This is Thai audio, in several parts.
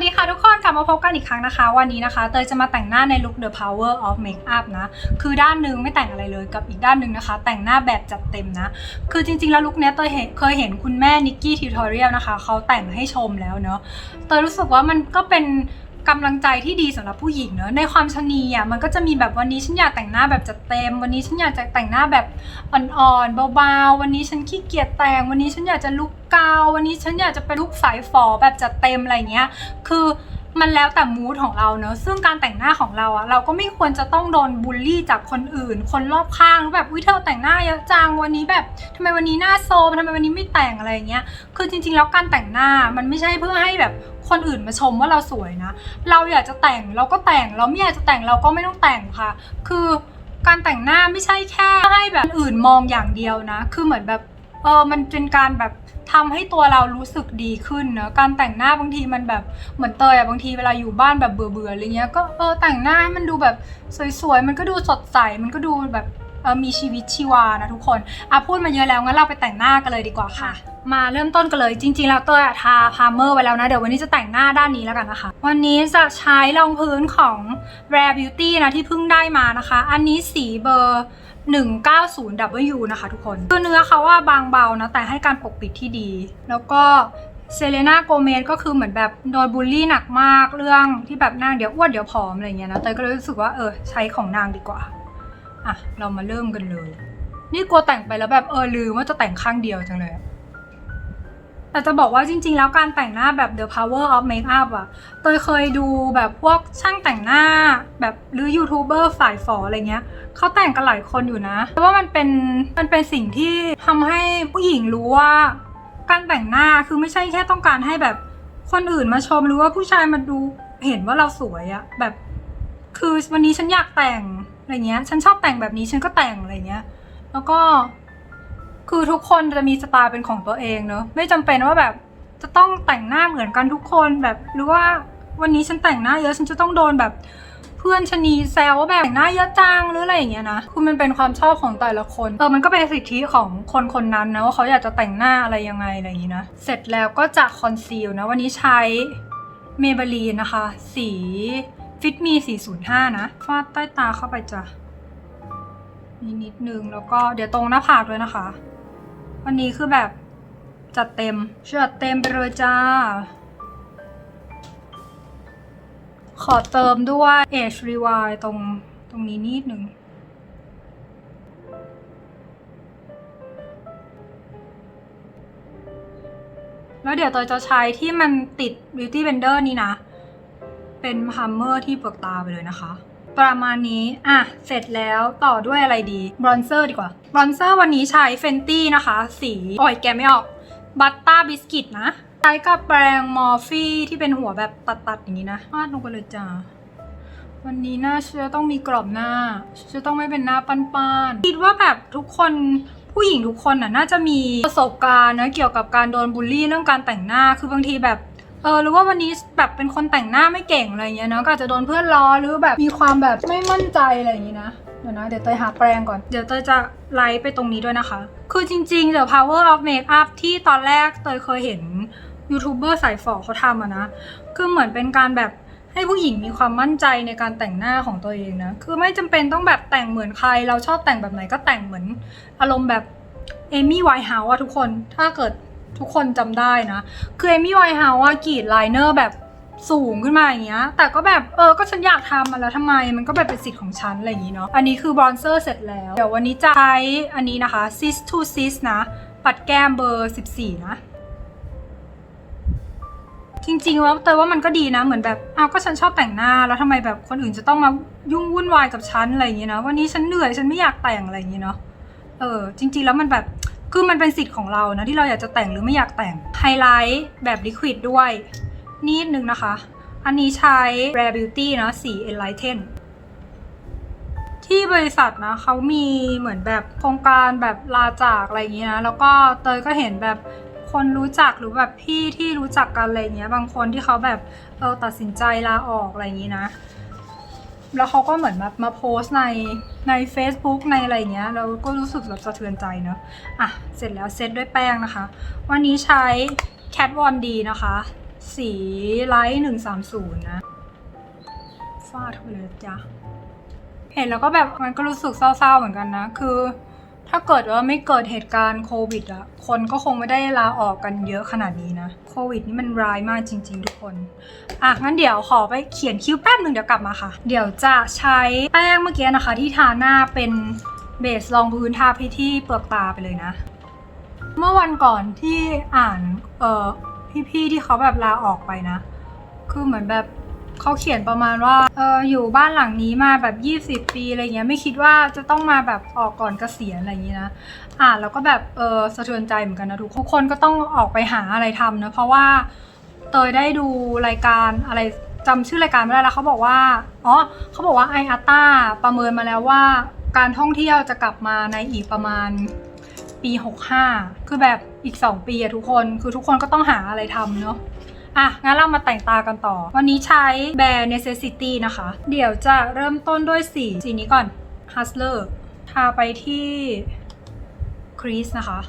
วัสดีค่ะทุกคนกลับมาพบกันอีกครั้งนะคะ วันนี้นะคะเตยจะมาแต่งหน้าในลุค The Power of Makeup นะ คือด้านหนึ่งไม่แต่งอะไรเลยกับอีกด้านหนึ่งนะคะ แต่งหน้าแบบจัดเต็มนะ คือจริงๆแล้วลุคเนี้ยเตยเคยเห็นคุณแม่นิกกี้ทิวทอเรียลนะคะเขาแต่งให้ชมแล้วเนอะเตยรู้สึกว่ามันก็เป็น กำลังใจที่ดีสำหรับผู้หญิงเนอะในความชนีอะมันก็จะมีแบบวันนี้ฉันอยากแต่งหน้าแบบจัดเต็ม วันนี้ฉันอยากจะแต่งหน้าแบบอ่อนๆเบาๆ วันนี้ฉันขี้เกียจแต่ง วันนี้ฉันอยากจะลุกกาว วันนี้ฉันอยากจะไปลุกสายฝอแบบจัดเต็มอะไรเงี้ย คือ มันแล้วแต่มูดของเราเนอะซึ่งการแต่งหน้าของเราอะเราก็ไม่ควรจะต้องโดนบูลลี่จากคนอื่น คนรอบข้างแบบวิเธอแต่งหน้าเยอะจังวันนี้แบบทำไมวันนี้หน้าโซมทำไมวันนี้ไม่แต่งอะไรอย่างเงี้ยคือจริง ๆ แล้วการแต่งหน้ามันไม่ใช่เพื่อให้แบบคนอื่นมาชมว่าเราสวยนะ เราอยากจะแต่งเราก็แต่งเราไม่อยากจะแต่งเราก็ไม่ต้องแต่งค่ะ คือการแต่งหน้าไม่ใช่แค่ให้แบบอื่นมองอย่างเดียวนะ คือเหมือนแบบเออมันเป็นการแบบ ทำให้ตัวเรารู้สึกดีขึ้นเนอะการแต่งหน้าบางทีมันแบบเหมือนเตยอะบางทีเวลาอยู่บ้านแบบเบื่อๆอะไรเงี้ยก็เออแต่งหน้าให้มันดูแบบสวยๆมันก็ดูสดใสมันก็ดูแบบเออมีชีวิตชีวานะทุกคนอะพูดมาเยอะแล้วงั้นเราไปแต่งหน้ากันเลยดีกว่าค่ะ มาเริ่มต้นกันเลยจริงๆแล้วเตยอะทาพาร์เมอร์ไว้แล้วนะ เดี๋ยววันนี้จะแต่งหน้าด้านนี้แล้วกันนะคะ วันนี้จะใช้รองพื้นของ Rare Beauty นะที่เพิ่งได้มานะคะ อันนี้สีเบอร์ 190W นะคะทุกคน คือเนื้อเขาว่าบางเบานะแต่ให้การปกปิดที่ดี แล้วก็เซเลนาโกเมสก็คือเหมือนแบบโดนบูลลี่หนักมากเรื่องที่แบบนางเดี๋ยวอ้วนเดี๋ยวผอมอะไรเงี้ยนะเตยก็เลยรู้สึกว่าเออใช้ของนางดีกว่า อะ เรามาเริ่มกันเลย นี่กลัวแต่งไปแล้วแบบเออลืมว่าจะแต่งข้างเดียวจังเลย แต่จะบอกว่าจริง ๆ แล้วการแต่งหน้าแบบ The Power of Makeup อะเตยเคยดูแบบพวกช่างแต่งหน้าแบบหรือยูทูบเบอร์ฝ่ายฝออะไรเงี้ยเขาแต่งกันหลายคนอยู่นะ เพราะว่ามันเป็นมันเป็นสิ่งที่ทำให้ผู้หญิงรู้ว่าการแต่งหน้าคือไม่ใช่แค่ต้องการให้แบบคนอื่นมาชมหรือว่าผู้ชายมาดูเห็นว่าเราสวยอะแบบ คือวันนี้ฉันอยากแต่งอะไรเงี้ย ฉันชอบแต่งแบบนี้ฉันก็แต่งอะไรเงี้ย แล้วก็ คือทุกคนจะมีสไตล์เป็นของตัวเองเนอะไม่จำเป็นว่าแบบจะต้องแต่งหน้าเหมือนกันทุกคนแบบหรือว่าวันนี้ฉันแต่งหน้าเยอะฉันจะต้องโดนแบบเพื่อนชะนีแซวว่าแบบแต่งหน้าเยอะจังหรืออะไรอย่างเงี้ยนะคือมันเป็นความชอบของแต่ละคนเออมันก็เป็นสิทธิของคนคนนั้นนะว่าเขาอยากจะแต่งหน้าอะไรยังไงอะไรอย่างงี้นะเสร็จแล้วก็จะคอนซีลนะวันนี้ใช้เมเบลีนนะคะ สีฟิตมี405 นะฟาดใต้ตาเข้าไปจ้ะนิดนิดนึงแล้วก็เดี๋ยวตรงหน้าผากด้วยนะคะ วันนี้คือแบบจัดเต็มจัดเต็มไปเลยจ้า ขอเติมด้วย Age Rewind ตรงตรงนี้นิดนึงแล้วเดี๋ยวเตยจะใช้ที่มันติด Beauty Blender นี้นะ เป็นฮัมเมอร์ที่เปลือกตาไปเลยนะคะ ประมาณนี้ อะ เสร็จแล้วต่อด้วยอะไรดี บรอนเซอร์ดีกว่า บรอนเซอร์วันนี้ใช้เฟนตี้นะคะ สีโอ้ยแกไม่ออก บัตต้าบิสกิตนะ ใช้กับแปรงมอร์ฟี่ที่เป็นหัวแบบตัดๆอย่างนี้นะวาดลงไปเลยจ้าวันนี้หน้าจะต้องมีกรอบหน้าจะต้องไม่เป็นหน้าปั้นๆ คิดว่าแบบทุกคนผู้หญิงทุกคนน่ะน่าจะมีประสบการณ์นะเกี่ยวกับการโดนบูลลี่เรื่องการแต่งหน้า คือบางทีแบบ เออหรือว่าวันนี้แบบเป็นคนแต่งหน้าไม่เก่งอะไรเงี้ยเนาะก็อาจจะโดนเพื่อนล้อหรือแบบมีความแบบไม่มั่นใจอะไรอย่างงี้นะเดี๋ยวนะเดี๋ยวเตยหาแปรงก่อนเดี๋ยวเตยจะไลฟ์ไปตรงนี้ด้วยนะคะ คือจริงๆ The Power of Makeup ที่ตอนแรกเตยเคยเห็นยูทูบเบอร์สายฝอเขาทำอะนะคือเหมือนเป็นการแบบให้ผู้หญิงมีความมั่นใจในการแต่งหน้าของตัวเองนะ คือไม่จำเป็นต้องแบบแต่งเหมือนใคร เราชอบแต่งแบบไหนก็แต่งเหมือน อารมณ์แบบเอมี่ไวท์เฮาส์อะทุกคน ถ้าเกิด ทุกคนจำได้นะ คือเอมี่ไวท์เฮาส์อะกรีดไลเนอร์แบบสูงขึ้นมาอย่างเงี้ย แต่ก็แบบเออ ก็ฉันอยากทำมาแล้วทำไม มันก็แบบเป็นสิทธิ์ของฉันอะไรอย่างงี้เนาะ อันนี้คือบรอนเซอร์เสร็จแล้ว เดี๋ยววันนี้จะใช้อันนี้นะคะ sis to sis นะ ปัดแก้มเบอร์ 14 นะ จริงๆแล้วเตยว่ามันก็ดีนะ เหมือนแบบอ้าวก็ฉันชอบแต่งหน้า แล้วทำไมแบบคนอื่นจะต้องมายุ่งวุ่นวายกับฉันอะไรอย่างเงี้ยนาะ วันนี้ฉันเหนื่อย ฉันไม่อยากแต่งอะไรอย่างเงี้ยเนาะ เออ จริง ๆ แล้วมันแบบ คือมันเป็นสิทธิ์ของเรานะที่เราอยากจะแต่งหรือไม่อยากแต่งไฮไลท์แบบลิควิดด้วยนิดนึงนะคะ อันนี้ใช้ Rare Beauty นะสี Enlighten ที่บริษัทนะเขามีเหมือนแบบโครงการแบบลาจากอะไรอย่างเงี้ยนะแล้วก็เตยก็เห็นแบบคนรู้จักหรือแบบพี่ที่รู้จักกันอะไรเงี้ย บางคนที่เขาแบบเออตัดสินใจลาออกอะไรอย่างงี้นะ แล้วเขาก็เหมือนมามาโพสต์ใน ใน Facebook ในอะไรเงี้ย เราก็รู้สึกแบบสะเทือนใจเนอะอะ เสร็จแล้วเซตด้วยแป้งนะคะ วันนี้ใช้ Cat Von D นะคะ สีไลท์หนึ่งสามศูนย์นะฟาดไปเลยจ้ะเห็นแล้วก็แบบมันก็รู้สึกเศร้าๆเหมือนกันนะ คือ ถ้าเกิดว่าไม่เกิดเหตุการณ์โควิดอะคนก็คงไม่ได้ลาออกกันเยอะขนาดนี้นะ โควิดนี่มันร้ายมากจริง ๆ ทุกคน อะงั้นเดี๋ยวขอไปเขียนคิ้วแป๊บหนึ่งเดี๋ยวกลับมาค่ะ เดี๋ยวจะใช้แป้งเมื่อกี้นะคะ ที่ทาหน้าเป็นเบสรองพื้นทาไปที่เปลือกตาไปเลยนะ เมื่อวันก่อนที่อ่านเออพี่ๆที่เขาแบบลาออกไปนะ คือเหมือนแบบ เขาเขียนประมาณว่าเอออยู่บ้านหลังนี้มาแบบ 20 ปีอะไรเงี้ยไม่คิดว่าจะต้องมาแบบออกก่อนเกษียณอะไรอย่างงี้นะอ่านแล้วก็แบบเออสะเทือนใจเหมือนกันนะทุกทุกคนก็ต้องออกไปหาอะไรทำนะเพราะว่าเตยได้ดูรายการอะไรจำชื่อรายการไม่ได้แล้วเขาบอกว่าอ๋อเขาบอกว่าไออาต้าประเมินมาแล้วว่าการท่องเที่ยวจะกลับมาในอีกประมาณปี 65 คือแบบอีก 2 ปีอะทุกคน คือทุกคนก็ต้องหาอะไรทำเนาะ อะ งั้นเรามาแต่งตากันต่อ วันนี้ใช้แบรนด์ necessity นะคะ เดี๋ยวจะเริ่มต้นด้วยสีสีนี้ก่อน hustler ทาไปที่ crease นะคะ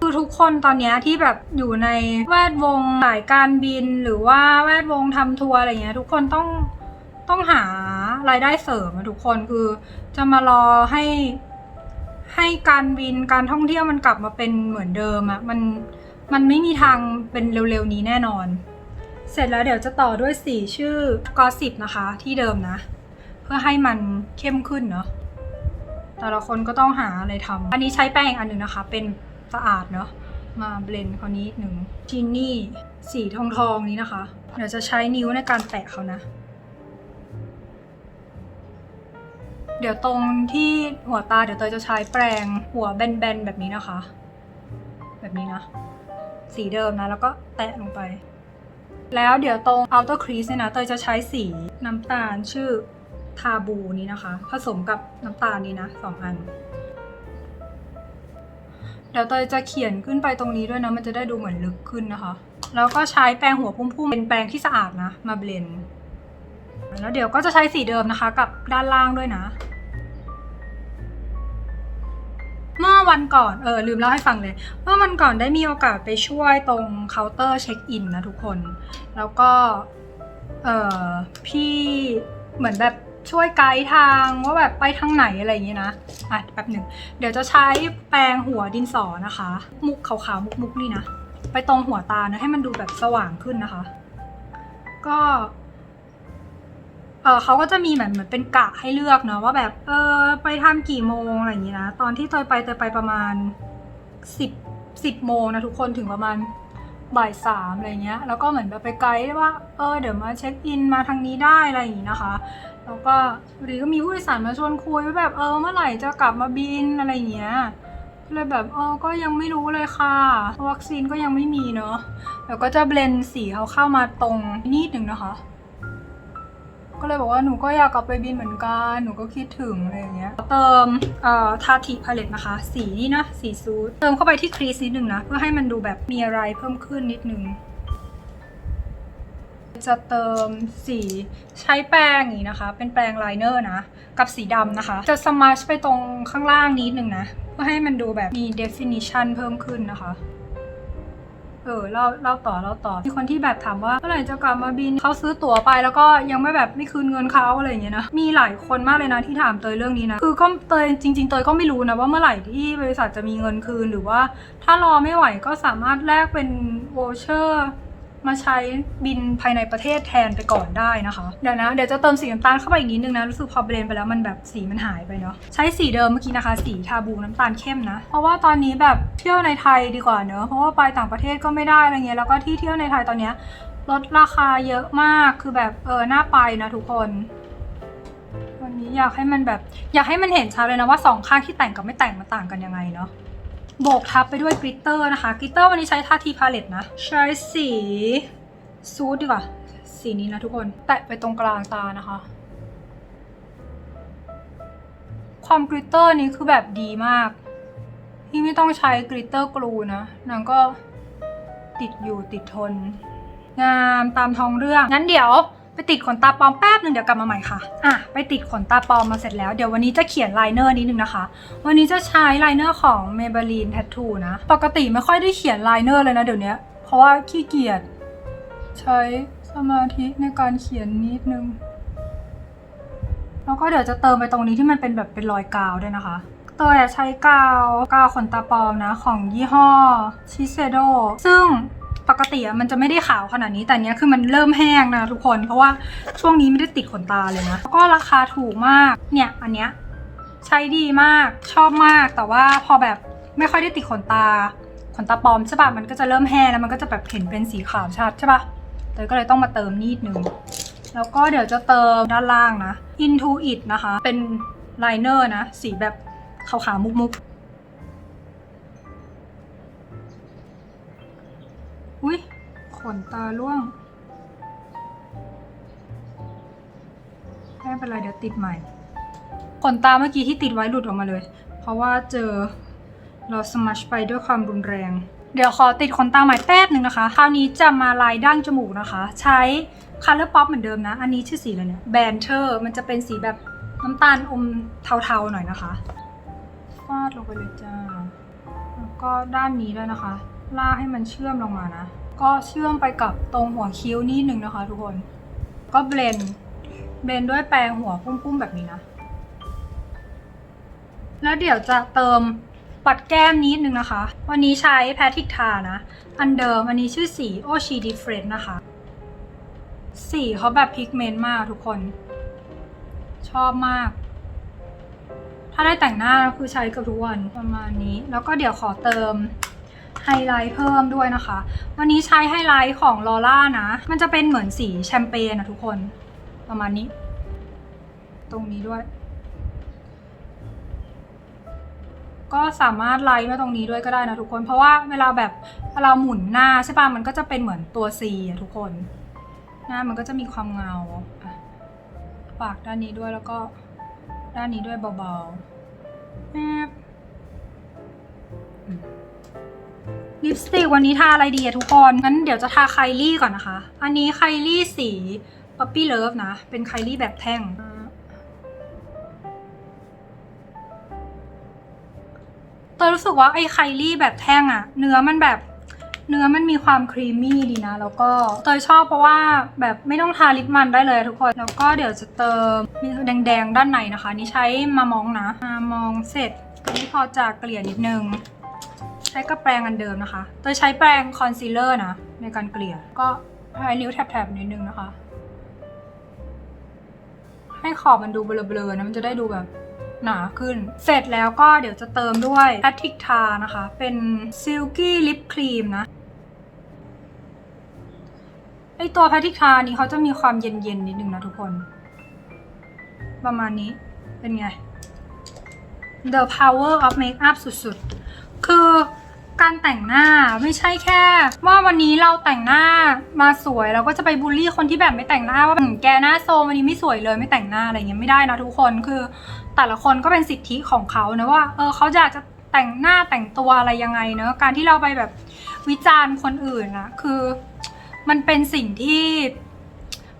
คือทุกคนตอนนี้ที่แบบอยู่ในแวดวงสายการบินหรือว่าแวดวงทำทัวร์อะไรเงี้ย ทุกคนต้องต้องหารายได้เสริมอะทุกคนคือจะมารอให้ให้การบินการท่องเที่ยวมันกลับมาเป็นเหมือนเดิมอะมัน มันไม่มีทางเป็นเร็วๆนี้แน่นอน เสร็จแล้วเดี๋ยวจะต่อด้วยสีชื่อกอสิบนะคะ ที่เดิมนะ เพื่อให้มันเข้มขึ้นเนาะแต่ละคนก็ต้องหาอะไรทำอันนี้ใช้แป้งอันหนึ่งนะคะ เป็นสะอาดเนาะมาเบลนด์คราวนี้หนึ่งจินนี่สีทองทองนี้นะคะ เดี๋ยวจะใช้นิ้วในการแตะเขานะ เดี๋ยวตรงที่หัวตาเดี๋ยวเตยจะใช้แปรงหัวแบนๆแบบนี้นะคะ แบบนี้นะ สีเดิมนะ แล้วก็แตะลงไป แล้วเดี๋ยวตรง outer crease เนี่ยนะ เตยจะใช้สีน้ำตาลชื่อทาบูนี้นะคะ ผสมกับน้ำตาลนี้นะสองอัน เดี๋ยวเตยจะเขียนขึ้นไปตรงนี้ด้วยนะ มันจะได้ดูเหมือนลึกขึ้นนะคะ แล้วก็ใช้แปรงหัวพุ่มๆ เป็นแปรงที่สะอาดนะ มาเบลนด์แล้วเดี๋ยวก็จะใช้สีเดิมนะคะ กับด้านล่างด้วยนะ วันก่อนเออลืมเล่าให้ฟังเลย เมื่อวันก่อนได้มีโอกาสไปช่วยตรงเคาน์เตอร์เช็คอินนะทุกคน แล้วก็เออพี่เหมือนแบบช่วยไกด์ทางว่าแบบไปทางไหนอะไรอย่างเงี้ยนะอะแป๊บหนึ่งเดี๋ยวจะใช้แปรงหัวดินสอนะคะ มุกขาวๆมุกๆนี่นะ ไปตรงหัวตานะให้มันดูแบบสว่างขึ้นนะคะ ก็ เออเขาก็จะมีเหมือนเหมือนเป็นกะให้เลือกเนาะว่าแบบเออไปทำกี่โมงอะไรอย่างงี้นะตอนที่เตยไปเตยไปประมาณสิบสิบโมงนะทุกคนถึงประมาณบ่ายสามอะไรเงี้ยแล้วก็เหมือนแบบไปไกด์ว่าเออเดี๋ยวมาเช็คอินมาทางนี้ได้อะไรอย่างงี้นะคะแล้วก็หรือก็มีผู้โดยสารมาชวนคุยว่าแบบเออเมื่อไหร่จะกลับมาบินอะไรอย่างเงี้ยเลยแบบเออก็ยังไม่รู้เลยค่ะ วัคซีนก็ยังไม่มีเนาะแล้วก็จะเบลนสีเขาเข้ามาตรงนิดหนึ่งนะคะ ก็เลยบอกว่าหนูก็อยากกลับไปบินเหมือนกัน หนูก็คิดถึงอะไรอย่างเงี้ย เติมเอ่อทาทิพาเลตนะคะ สีนี่นะ สีซูดเติมเข้าไปที่ครีสนิดนึงนะ เพื่อให้มันดูแบบมีอะไรเพิ่มขึ้นนิดนึง จะเติมสีใช้แปรงอย่างนี้นะคะ เป็นแปรงไลเนอร์นะ กับสีดำนะคะ จะสมาชไปตรงข้างล่างนิดนึงนะ เพื่อให้มันดูแบบมี definition เพิ่มขึ้นนะคะ เออเล่าเล่าต่อเล่าต่อมีคนที่แบบถามว่าเมื่อไหร่จะกลับมาบินเขาซื้อตั๋วไปแล้วก็ยังไม่แบบไม่คืนเงินเขาอะไรอย่างเงี้ยนะมีหลายคนมากเลยนะที่ถามเตยเรื่องนี้นะคือก็เตยจริง ๆ เตยก็ไม่รู้นะว่าเมื่อไหร่ที่บริษัทจะมีเงินคืนหรือว่า ถ้ารอไม่ไหวก็สามารถแลกเป็นโวเชอร์ มาใช้บินภายในประเทศแทนไปก่อนได้นะคะ เดี๋ยวนะเดี๋ยวจะเติมสีน้ำตาลเข้าไปอีกนิดนึงนะ รู้สึกพอเบลนไปแล้วมันแบบสีมันหายไปเนาะใช้สีเดิมเมื่อกี้นะคะ สีทาบูน้ำตาลเข้มนะ เพราะว่าตอนนี้แบบเที่ยวในไทยดีกว่าเนอะเพราะว่าไปต่างประเทศก็ไม่ได้อะไรเงี้ยแล้วก็ที่เที่ยวในไทยตอนเนี้ยลดราคาเยอะมากคือแบบเออน่าไปนะทุกคนวันนี้อยากให้มันแบบ อยากให้มันเห็นชัดเลยนะว่าสองข้างที่แต่งกับไม่แต่งมันต่างกันยังไงเนาะ โบกทับไปด้วยกริตเตอร์นะคะกริตเตอร์วันนี้ใช้ทาทีพาเลตนะ ใช้สีซูดดีกว่า สีนี้นะทุกคน แตะไปตรงกลางตานะคะ ความกริตเตอร์นี้คือแบบดีมาก ที่ไม่ต้องใช้กริตเตอร์กลูนะ นางก็ติดอยู่ติดทน งามตามท้องเรื่อง งั้นเดี๋ยว ไปติดขนตาปลอมแป๊บหนึ่งเดี๋ยวกลับมาใหม่ค่ะ อะ ไปติดขนตาปลอมมาเสร็จแล้ว เดี๋ยววันนี้จะเขียนไลเนอร์นิดนึงนะคะ วันนี้จะใช้ไลเนอร์ของ Maybelline Tattoo นะ ปกติไม่ค่อยได้เขียนไลเนอร์เลยนะเดี๋ยวนี้ เพราะว่าขี้เกียจใช้สมาธิในการเขียนนิดนึง แล้วก็เดี๋ยวจะเติมไปตรงนี้ที่มันเป็นแบบเป็นรอยกาวด้วยนะคะเตยอะใช้กาวกาวขนตาปลอมนะ ของยี่ห้อชิเซโดซึ่ง ปกติอะมันจะไม่ได้ขาวขนาดนี้แต่เนี้ยคือมันเริ่มแห้งนะทุกคน เพราะว่าช่วงนี้ไม่ได้ติดขนตาเลยนะแล้วก็ราคาถูกมากเนี่ยอันเนี้ยใช้ดีมากชอบมากแต่ว่าพอแบบไม่ค่อยได้ติดขนตา ขนตาปลอมใช่ปะมันก็จะเริ่มแห้งแล้วมันก็จะแบบเห็นเป็นสีขาวชัดใช่ปะเตยก็เลยต้องมาเติมนิดนึงแล้วก็เดี๋ยวจะเติมด้านล่างนะ Into It นะคะ เป็นไลเนอร์นะ สีแบบขาวๆมุกๆ อุ้ยขนตาล่วง ไม่เป็นไรเดี๋ยวติดใหม่ ขนตาเมื่อกี้ที่ติดไว้หลุดออกมาเลย เพราะว่าเจอเราสมัชไปด้วยความรุนแรง เดี๋ยวขอติดขนตาใหม่แป๊บหนึ่งนะคะ คราวนี้จะมาลายดั้งจมูกนะคะ ใช้ Color Pop เหมือนเดิมนะ อันนี้ชื่อสีอะไรเนี่ย Banter มันจะเป็นสีแบบน้ำตาลอมเทาๆหน่อยนะคะ ฟาดลงไปเลยจ้า แล้วก็ด้านนี้ด้วยนะคะ ลากให้มันเชื่อมลงมานะ ก็เชื่อมไปกับตรงหัวคิ้วนิดนึงนะคะ ทุกคน ก็เบลนเบลนด้วยแปรงหัวปุ้มๆแบบนี้นะ แล้วเดี๋ยวจะเติมปัดแก้มนิดนึงนะคะ วันนี้ใช้แพทริกทานะ อันเดิมอันนี้ชื่อสีโอชีดิเฟรนนะคะ สีเขาแบบพิกเมนต์มากทุกคน ชอบมาก ถ้าได้แต่งหน้าคือใช้กับทุกวันประมาณนี้ แล้วก็เดี๋ยวขอเติม ไฮไลท์เพิ่มด้วยนะคะ วันนี้ใช้ไฮไลท์ของลอร่านะ มันจะเป็นเหมือนสีแชมเปญนะทุกคน ประมาณนี้ ตรงนี้ด้วย ก็สามารถไลท์มาตรงนี้ด้วยก็ได้นะทุกคน เพราะว่าเวลาแบบเราหมุนหน้าใช่ปะมันก็จะเป็นเหมือนตัว C อะทุกคน หน้ามันก็จะมีความเงาปากด้านนี้ด้วยแล้วก็ด้านนี้ด้วยเบาๆแอบ ลิปสติกวันนี้ทาอะไรดีอะทุกคนงั้นเดี๋ยวจะทาไคลี่ก่อนนะคะ อันนี้ไคลี่สีป๊อปปี้เลิฟนะ เป็นไคลี่แบบแท่งเตยรู้สึกว่าไอ้ไคลี่แบบแท่งอะเนื้อมันแบบเนื้อมันมีความครีมมี่ดีนะ แล้วก็เตยชอบเพราะว่าแบบไม่ต้องทาลิปมันได้เลยทุกคน แล้วก็เดี๋ยวจะเติมมีแดงๆด้านในนะคะ นี่ใช้มามองนะมามองเสร็จอันนี้พอจะเกลี่ยนิดนึง ช้กับแปรงอันเดิมนะคะเตยใช้แปรงคอนซีลเลอร์นะ ในการเกลี่ย ก็ใช้นิ้วแถบๆนิดนึงนะคะ ให้ขอบมันดูเบลอๆนะ มันจะได้ดูแบบหนาขึ้น เสร็จแล้วก็เดี๋ยวจะเติมด้วยแพทริกทานะคะ เป็นซิลกี้ลิปครีมนะไอตัวแพทริกทานี้เขาจะมีความเย็นๆนิดนึงนะทุกคน ประมาณนี้เป็นไง The power of makeup สุดๆ คือ การแต่งหน้าไม่ใช่แค่ ว่าวันนี้เราแต่งหน้ามาสวยเราก็จะไปบูลลี่คนที่แบบไม่แต่งหน้าว่าอืมแกหน้าโซมวันนี้ไม่สวยเลยไม่แต่งหน้าอะไรเงี้ยไม่ได้นะทุกคนคือแต่ละคนก็เป็นสิทธิของเขานะว่าเออเขาอยากจะแต่งหน้าแต่งตัวอะไรยังไงเนอะการที่เราไปแบบวิจารณ์คนอื่นนะคือ มันเป็นสิ่งที่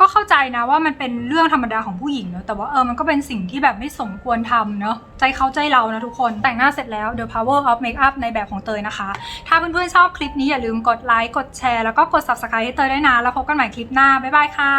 ก็เข้าใจนะว่ามันเป็นเรื่องธรรมดาของผู้หญิงเนอะแต่ว่าเออมันก็เป็นสิ่งที่แบบไม่สมควรทำเนอะใจเขาใจเรานะทุกคนแต่งหน้าเสร็จแล้ว The Power of Makeup ในแบบของเตยนะคะ ถ้าเพื่อนๆชอบคลิปนี้อย่าลืมกดไลค์กดแชร์แล้วก็กด subscribe ให้เตยด้วยนะแล้วพบกันใหม่คลิปหน้าบ๊ายบายค่ะ